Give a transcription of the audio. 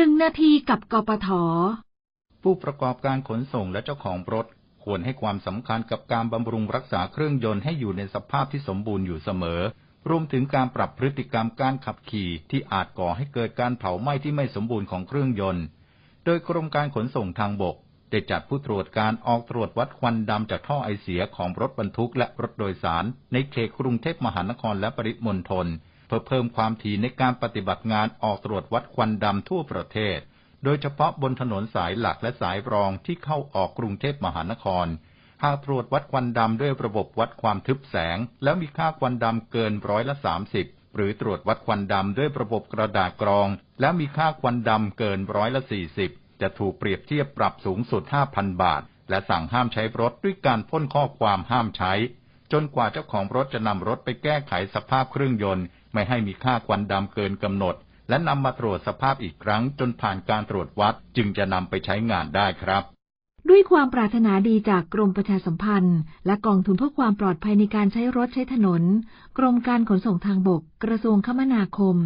หนึ่งนาทีกับกปท ผู้ประกอบการขนส่งและเจ้าของรถควรให้ความสำคัญกับการบำรุงรักษาเครื่องยนต์ให้อยู่ในสภาพที่สมบูรณ์อยู่เสมอ รวมถึงการปรับพฤติกรรมการขับขี่ที่อาจก่อให้เกิดการเผาไหม้ที่ไม่สมบูรณ์ของเครื่องยนต์ โดยกรมการขนส่งทางบกได้จัดผู้ตรวจการออกตรวจวัดควันดำจากท่อไอเสียของรถบรรทุกและรถโดยสาร ในเขตกรุงเทพมหานครและปริมณฑล เพื่อเพิ่มความถี่ในการปฏิบัติงานออกตรวจวัดควันดำทั่วประเทศ โดยเฉพาะบนถนนสายหลักและสายรองที่เข้าออกกรุงเทพมหานคร หากตรวจวัดควันดำด้วยระบบวัดความทึบแสง แล้วมีค่าควันดำเกินร้อยละ30หรือตรวจวัดควันดำด้วยระบบกระดาษกรอง แล้วมีค่าควันดำเกินร้อยละ40จะถูกเปรียบเทียบปรับสูงสุด 5,000 บาท และสั่งห้ามใช้รถด้วยการพ่นข้อความห้ามใช้ จนกว่าเจ้าของรถจะนำรถไปแก้ไขสภาพเครื่องยนต์ ไม่ให้มีค่าควันดำเกินกำหนด และนำมาตรวจสภาพอีกครั้งจนผ่านการตรวจวัดจึงจะนำไปใช้งานได้ครับ ด้วยความปรารถนาดีจากกรมประชาสัมพันธ์ และกองทุนเพื่อความปลอดภัยในการใช้รถใช้ถนน กรมการขนส่งทางบก กระทรวงคมนาคม